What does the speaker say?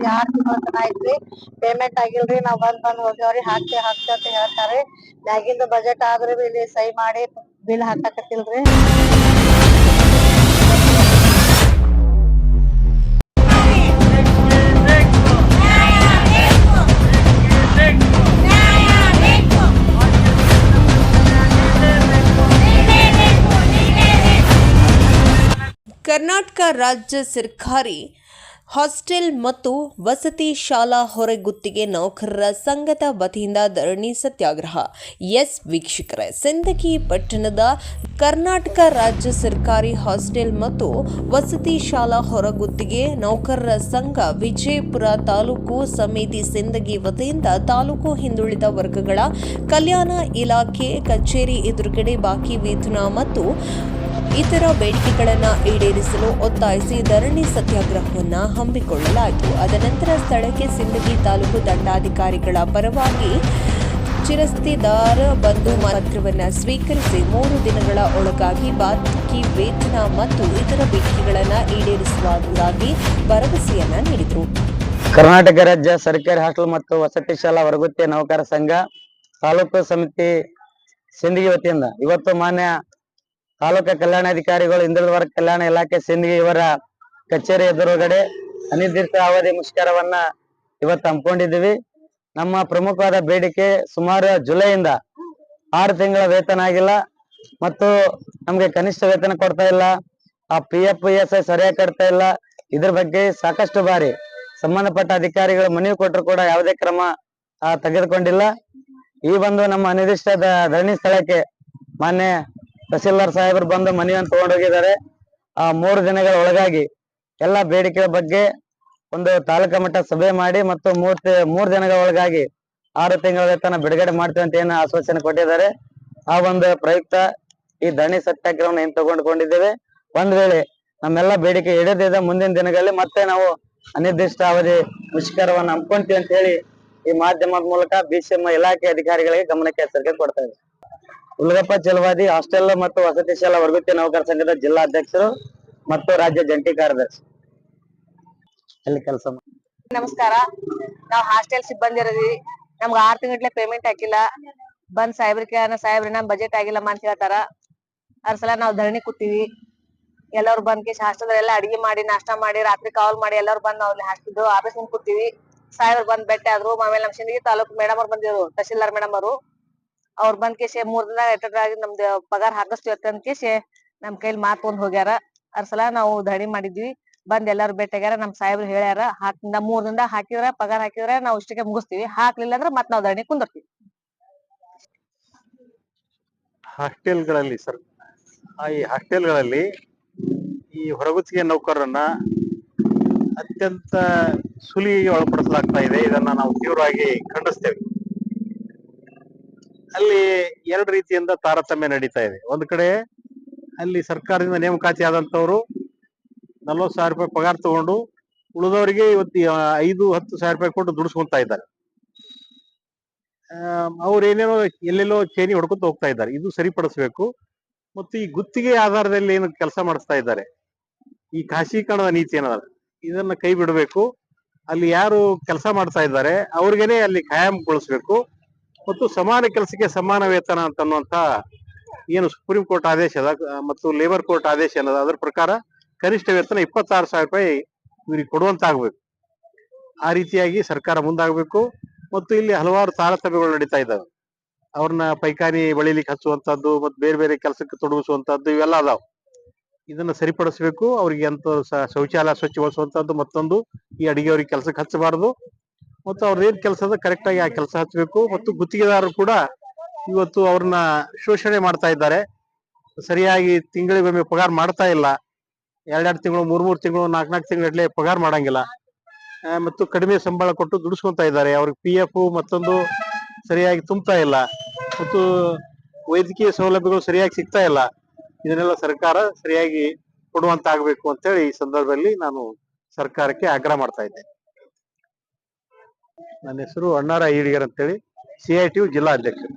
ಆಗೈತ್ರಿ ಆರ್ ತಿಂಗಳ ತನ ಐತ್ರಿ ಪೇಮೆಂಟ್ ಆಗಿಲ್ರಿ, ನಾವ್ ಬಂದ್ ಬಂದ್ ಹೋಗ್ಯಾವ್ರಿ. ಹಾಕ್ತಿ ಹಾಕ್ತಿ ಅಂತ ಹೇಳ್ತಾರಿ ಮ್ಯಾಗಿಂದ ಬಜೆಟ್ ಆದ್ರೂ ಇಲ್ಲಿ ಸಹಿ ಮಾಡಿ ಬಿಲ್ ಹಾಕಾಕತ್ತಿಲ್ರಿ. ಕರ್ನಾಟಕ ರಾಜ್ಯ ಸರ್ಕಾರಿ ಹಾಸ್ಟೆಲ್ ಮತ್ತು ವಸತಿ ಶಾಲಾ ಹೊರಗುತ್ತಿಗೆ ನೌಕರರ ಸಂಘದ ವತಿಯಿಂದ ಧರಣಿ ಸತ್ಯಾಗ್ರಹ. ಎಸ್ ವೀಕ್ಷಕರೇ, ಸಿಂದಗಿ ಪಟ್ಟಣದ ಕರ್ನಾಟಕ ರಾಜ್ಯ ಸರ್ಕಾರಿ ಹಾಸ್ಟೆಲ್ ಮತ್ತು ವಸತಿ ಶಾಲಾ ಹೊರಗುತ್ತಿಗೆ ನೌಕರರ ಸಂಘ ವಿಜಯಪುರ ತಾಲೂಕು ಸಮಿತಿ ಸಿಂದಗಿ ವತಿಯಿಂದ ತಾಲೂಕು ಹಿಂದುಳಿದ ವರ್ಗಗಳ ಕಲ್ಯಾಣ ಇಲಾಖೆ ಕಚೇರಿ ಎದುರುಗಡೆ ಬಾಕಿ ವೇತನ ಮತ್ತು ಇತರ ಬೇಡಿಕೆಗಳನ್ನು ಈಡೇರಿಸಲು ಒತ್ತಾಯಿಸಿ ಧರಣಿ ಸತ್ಯಾಗ್ರಹವನ್ನು ಹಮ್ಮಿಕೊಳ್ಳಲಾಯಿತು. ಅದನಂತರ ಸ್ಥಳಕ್ಕೆ ಸಿಂದಗಿ ತಾಲೂಕು ದಂಡಾಧಿಕಾರಿಗಳ ಪರವಾಗಿ ಚಿರಸ್ತಿದಾರ ಬಂಧು ಪತ್ರವನ್ನು ಸ್ವೀಕರಿಸಿ ಮೂರು ದಿನಗಳ ಒಳಗಾಗಿ ಬಾಕಿ ವೇತನ ಮತ್ತು ಇತರ ಬೇಡಿಕೆಗಳನ್ನು ಈಡೇರಿಸುವುದಾಗಿ ಭರವಸೆಯನ್ನ ನೀಡಿದರು. ಕರ್ನಾಟಕ ರಾಜ್ಯ ಸರ್ಕಾರಿ ಹಾಸ್ಟೆಲ್ ಮತ್ತು ವಸತಿ ಶಾಲಾ ನೌಕರ ಸಂಘ ತಾಲೂಕು ಸಮಿತಿ ಸಿಂದಗಿ ವತಿಯಿಂದ ಇವತ್ತು ಮಾನ್ಯ ತಾಲೂಕು ಕಲ್ಯಾಣಾಧಿಕಾರಿಗಳು ಹಿಂದುಳಿದ ಕಲ್ಯಾಣ ಇಲಾಖೆ ಸಿಂಧಗಿ ಇವರ ಕಚೇರಿ ಎದುರುಗಡೆ ಅನಿರ್ದಿಷ್ಟ ಅವಧಿ ಮುಷ್ಕರವನ್ನ ಇವತ್ತು ಹಮ್ಮಿಕೊಂಡಿದ್ದೀವಿ. ನಮ್ಮ ಪ್ರಮುಖವಾದ ಬೇಡಿಕೆ ಸುಮಾರು ಜುಲೈಯಿಂದ ಆರು ತಿಂಗಳ ವೇತನ ಆಗಿಲ್ಲ ಮತ್ತು ನಮಗೆ ಕನಿಷ್ಠ ವೇತನ ಕೊಡ್ತಾ ಇಲ್ಲ. ಆ P F P S I ಸರಿಯಾಗಿ ಕಟ್ತಾ ಇಲ್ಲ. ಇದ್ರ ಬಗ್ಗೆ ಸಾಕಷ್ಟು ಬಾರಿ ಸಂಬಂಧಪಟ್ಟ ಅಧಿಕಾರಿಗಳು ಮನವಿ ಕೊಟ್ಟರು ಕೂಡ ಯಾವುದೇ ಕ್ರಮ ತೆಗೆದುಕೊಂಡಿಲ್ಲ. ಈ ಒಂದು ನಮ್ಮ ಅನಿರ್ದಿಷ್ಟ ಧರಣಿ ಸ್ಥಳಕ್ಕೆ ಮಾನ್ಯ ತಹಸೀಲ್ದಾರ್ ಸಾಹೇಬರು ಬಂದು ಮನವಿಯನ್ನು ತಗೊಂಡೋಗಿದ್ದಾರೆ. ಆ ಮೂರು ದಿನಗಳ ಒಳಗಾಗಿ ಎಲ್ಲ ಬೇಡಿಕೆ ಬಗ್ಗೆ ಒಂದು ತಾಲೂಕಾ ಮಟ್ಟ ಸಭೆ ಮಾಡಿ ಮತ್ತು ಮೂರ್ ಮೂರ್ ದಿನಗಳ ಒಳಗಾಗಿ ಆರು ತಿಂಗಳ ವೇತನ ಬಿಡುಗಡೆ ಮಾಡ್ತೀವಿ ಅಂತ ಏನು ಆಶ್ವಾಸನೆ ಕೊಟ್ಟಿದ್ದಾರೆ. ಆ ಒಂದು ಪ್ರಯುಕ್ತ ಈ ಧರಣಿ ಸತ್ಯಾಗ್ರಹವನ್ನು ಏನ್ ತಗೊಂಡ್ಕೊಂಡಿದ್ದೇವೆ? ಒಂದ್ ವೇಳೆ ನಮ್ಮೆಲ್ಲ ಬೇಡಿಕೆ ಇಡದಿದ್ದ ಮುಂದಿನ ದಿನಗಳಲ್ಲಿ ಮತ್ತೆ ನಾವು ಅನಿರ್ದಿಷ್ಟ ಅವಧಿ ಮುಷ್ಕರವನ್ನು ಹಮ್ಕೊಂತೀವಿ ಅಂತ ಹೇಳಿ ಈ ಮಾಧ್ಯಮದ ಮೂಲಕ ಬಿಸಿಎಂ ಇಲಾಖೆ ಅಧಿಕಾರಿಗಳಿಗೆ ಗಮನಕ್ಕೆ ಎಚ್ಚರಿಕೆ ಕೊಡ್ತಾ ಉಲ್ಗಪ್ಪ ಚಲವಾದಿ ಹಾಸ್ಟೆಲ್ ಮತ್ತು ವಸತಿ ಶಾಲಾ ವರ್ಗುತ್ತಿ ನೌಕರ ಸಂಘದ ಜಿಲ್ಲಾ ಅಧ್ಯಕ್ಷರು ಮತ್ತು ರಾಜ್ಯ ಜಂಟಿ ಕಾರ್ಯದರ್ಶಿ. ಅಲ್ಲಿ ಕೆಲಸ ನಮಸ್ಕಾರ. ನಾವ್ ಹಾಸ್ಟೆಲ್ ಸಿಬ್ಬಂದಿ ಇರದಿ ನಮ್ಗ ಆರ್ ತಿಂಗಳೇ ಪೇಮೆಂಟ್ ಹಾಕಿಲ್ಲ. ಬಂದ್ ಸಾಹೇಬ್ರಿಗೆ ಸಾಹೇಬ್ರಿ ನಮ್ ಬಜೆಟ್ ಆಗಿಲ್ಲಮ್ಮ ಅಂತ ಹೇಳ್ತಾರ. ಅದ್ರ ಸಲ ನಾವ್ ಧರಣಿ ಕೂತೀವಿ. ಎಲ್ಲಾರು ಬಂದ್ ಕೇಸ್ ಹಾಸ್ಟೆಲ್ ಎಲ್ಲ ಅಡಿಗೆ ಮಾಡಿ, ನಾಷ್ಟಾ ಮಾಡಿ, ರಾತ್ರಿ ಕಾವಲ್ ಮಾಡಿ, ಎಲ್ಲಾರು ಬಂದ್ ನಾವ್ ಹಾಕಿದ್ದು ಆಫೀಸ್ ಮುಂದ್ ಕೂತೀವಿ. ಸಾಹೇಬ್ರು ಬಂದ್ ಬೆಟ್ಟ ಆದ್ರು ಆಮೇಲೆ ನಮ್ ಸಿಂದಗಿ ತಾಲೂಕ್ ಮೇಡಮ್ ಅವ್ರು ಬಂದಿದ್ರು, ತಹಶೀಲ್ದಾರ್ ಮೇಡಮ್ ಅವರು. ಅವ್ರು ಬಂದ್ ಕೇಸೆ ಮೂರ್ ದಿನ ಎಟ್ಟದಾಗಿ ನಮ್ದು ಪಗಾರ ಹಾಕಿಸ್ತೀವಿ ಅಂತ ಕೇಸೆ ನಮ್ ಕೈಲಿ ಮಾತ್ ಒಂದ್ ಹೋಗ್ಯಾರ ಅರ್ಸಲ ಸಲ ನಾವು ಧರಣಿ ಮಾಡಿದ್ವಿ, ಬಂದ್ ಎಲ್ಲಾರು ಭೇಟಿಯಾಗ್ಯಾರ ನಮ್ ಸಾಹೇಬ್ರು ಹೇಳ್ಯಾರ, ಹಾಕ್, ನಮ್ ಮೂರ್ ದಿನದಾಗ ಹಾಕಿದ್ರ ಪಗಾರ ಹಾಕಿದ್ರ ನಾವ್ ಇಷ್ಟಕ್ಕೆ ಮುಗಿಸ್ತೀವಿ, ಹಾಕ್ಲಿಲ್ಲ ಅಂದ್ರ ಮತ್ ನಾವ್ ಧರಣಿ ಕುಂದಿರ್ತೀವಿ. ಹಾಸ್ಟೆಲ್ಗಳಲ್ಲಿ ಸರ್ ಈ ಹಾಸ್ಟೆಲ್ಗಳಲ್ಲಿ ಈ ಹೊರಗುತ್ತಿಗೆ ನೌಕರರನ್ನ ಅತ್ಯಂತ ಸುಲಿಗೆ ಒಳಪಡಿಸಲಾಗ್ತಾ ಇದೆ, ಇದನ್ನ ನಾವು ತೀವ್ರವಾಗಿ ಖಂಡಿಸ್ತೇವೆ. ಅಲ್ಲಿ ಎರಡು ರೀತಿಯಿಂದ ತಾರತಮ್ಯ ನಡೀತಾ ಇದೆ. ಒಂದ್ ಕಡೆ ಅಲ್ಲಿ ಸರ್ಕಾರದಿಂದ ನೇಮಕಾತಿ ಆದಂತವ್ರು ನಲ್ವತ್ತು ಸಾವಿರ ರೂಪಾಯಿ ಪಗಾರ ತಗೊಂಡು ಉಳಿದವರಿಗೆ ಇವತ್ತು ಐದು, ಹತ್ತು ಸಾವಿರ ರೂಪಾಯಿ ಕೊಟ್ಟು ದುಡಿಸ್ಕೊಂತ ಇದ್ದಾರೆ. ಏನೇನೋ ಎಲ್ಲೆಲ್ಲೋ ಚೇನಿ ಹೊಡ್ಕೊತ ಹೋಗ್ತಾ ಇದ್ದಾರೆ. ಇದು ಸರಿಪಡಿಸ್ಬೇಕು. ಮತ್ತು ಈ ಗುತ್ತಿಗೆ ಆಧಾರದಲ್ಲಿ ಏನು ಕೆಲಸ ಮಾಡಿಸ್ತಾ ಇದ್ದಾರೆ. ಈ ಖಾಸೀಕರಣದ ನೀತಿ ಏನದ? ಇದನ್ನ ಕೈ ಬಿಡಬೇಕು. ಅಲ್ಲಿ ಯಾರು ಕೆಲಸ ಮಾಡ್ತಾ ಇದ್ದಾರೆ, ಅವ್ರಿಗೇನೆ ಅಲ್ಲಿ ಕಾಯಂಗೊಳಿಸ್ಬೇಕು ಮತ್ತು ಸಮಾನ ಕೆಲಸಕ್ಕೆ ಸಮಾನ ವೇತನ ಅಂತ ಅನ್ನುವಂತ ಏನು ಸುಪ್ರೀಂ ಕೋರ್ಟ್ ಆದೇಶ ಅದ ಮತ್ತು ಲೇಬರ್ ಕೋರ್ಟ್ ಆದೇಶ ಏನದ, ಅದರ ಪ್ರಕಾರ ಕನಿಷ್ಠ ವೇತನ ಇಪ್ಪತ್ತಾರು ಸಾವಿರ ರೂಪಾಯಿ ಇವ್ರಿಗೆ ಕೊಡುವಂತಾಗಬೇಕು. ಆ ರೀತಿಯಾಗಿ ಸರ್ಕಾರ ಮುಂದಾಗಬೇಕು, ಮತ್ತು ಇಲ್ಲಿ ಹಲವಾರು ತಾರತಮ್ಯಗಳು ನಡೀತಾ ಇದ್ದಾವೆ. ಅವ್ರನ್ನ ಪೈಖಾನಿ ಬಳಿಲಿಕ್ಕೆ ಹಚ್ಚುವಂತದ್ದು ಮತ್ತು ಬೇರೆ ಬೇರೆ ಕೆಲಸಕ್ಕೆ ತೊಡಗಿಸುವಂತದ್ದು ಇವೆಲ್ಲ ಅದಾವ. ಇದನ್ನ ಸರಿಪಡಿಸಬೇಕು, ಅವ್ರಿಗೆ ಅಂತ ಶೌಚಾಲಯ ಸ್ವಚ್ಛಗೊಳಿಸುವಂತದ್ದು ಮತ್ತೊಂದು, ಈ ಅಡಿಗೆ ಅವ್ರಿಗೆ ಕೆಲಸಕ್ಕೆ ಹಚ್ಚಬಾರದು. ಮತ್ತು ಅವ್ರ ಏನ್ ಕೆಲಸ ಅದ ಕರೆಕ್ಟ್ ಆಗಿ ಆ ಕೆಲಸ ಹಚ್ಚಬೇಕು ಮತ್ತು ಗುತ್ತಿಗೆದಾರರು ಕೂಡ ಇವತ್ತು ಅವ್ರನ್ನ ಶೋಷಣೆ ಮಾಡ್ತಾ ಇದ್ದಾರೆ. ಸರಿಯಾಗಿ ತಿಂಗಳಿಗೊಮ್ಮೆ ಪಗಾರ ಮಾಡ್ತಾ ಇಲ್ಲ. ಎರಡೆರಡು ತಿಂಗಳು, ಮೂರ್, ಮೂರು ತಿಂಗಳು, ನಾಲ್ಕು ನಾಲ್ಕು ತಿಂಗಳಲ್ಲೇ ಪಗಾರ ಮಾಡಂಗಿಲ್ಲ. ಮತ್ತು ಕಡಿಮೆ ಸಂಬಳ ಕೊಟ್ಟು ದುಡಿಸ್ಕೊಂತ ಇದ್ದಾರೆ. ಅವ್ರಿಗೆ ಪಿ ಎಫ್ ಮತ್ತೊಂದು ಸರಿಯಾಗಿ ತುಂಬ್ತಾ ಇಲ್ಲ. ಮತ್ತು ವೈದ್ಯಕೀಯ ಸೌಲಭ್ಯಗಳು ಸರಿಯಾಗಿ ಸಿಗ್ತಾ ಇಲ್ಲ. ಇದನ್ನೆಲ್ಲ ಸರ್ಕಾರ ಸರಿಯಾಗಿ ಕೊಡುವಂತಾಗಬೇಕು ಅಂತೇಳಿ ಈ ಸಂದರ್ಭದಲ್ಲಿ ನಾನು ಸರ್ಕಾರಕ್ಕೆ ಆಗ್ರಹ ಮಾಡ್ತಾ ಇದ್ದೇನೆ. ನನ್ನ ಹೆಸರು ಅಣ್ಣಾರ ಈಡಿಗರ್ ಅಂತೇಳಿ ಸಿ ಐ ಟಿ ಜಿಲ್ಲಾ ಅಧ್ಯಕ್ಷರು.